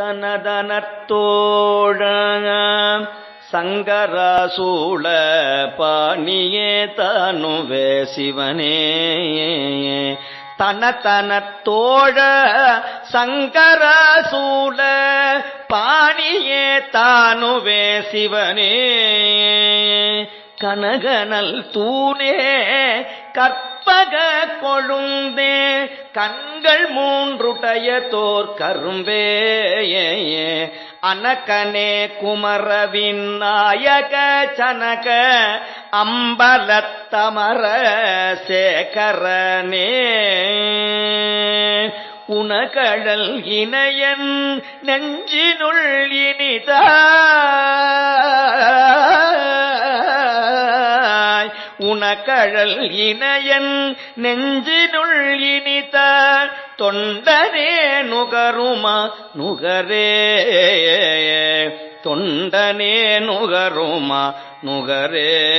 சனதனத்தோழ சங்கராசூள பாணியே தனுவே சிவனே. தனதனத்தோழ சங்கராசூள பாணியே தானுவே சிவனே. கனகனல் தூணே கற்பக கொழுந்தே கண்கள் மூன்றுடைய தோர் கரும்பே அனகனே குமரவின் நாயக சனக அம்பலத்தமர சேகரனே. உனகழல் இணையன் நெஞ்சினுள் இனிதாய். உனகழல் இணையன் நெஞ்சினுள் இனித தொண்டரே நுகருமா? நுகரே. தொண்டனே நுகருமா? நுகரே.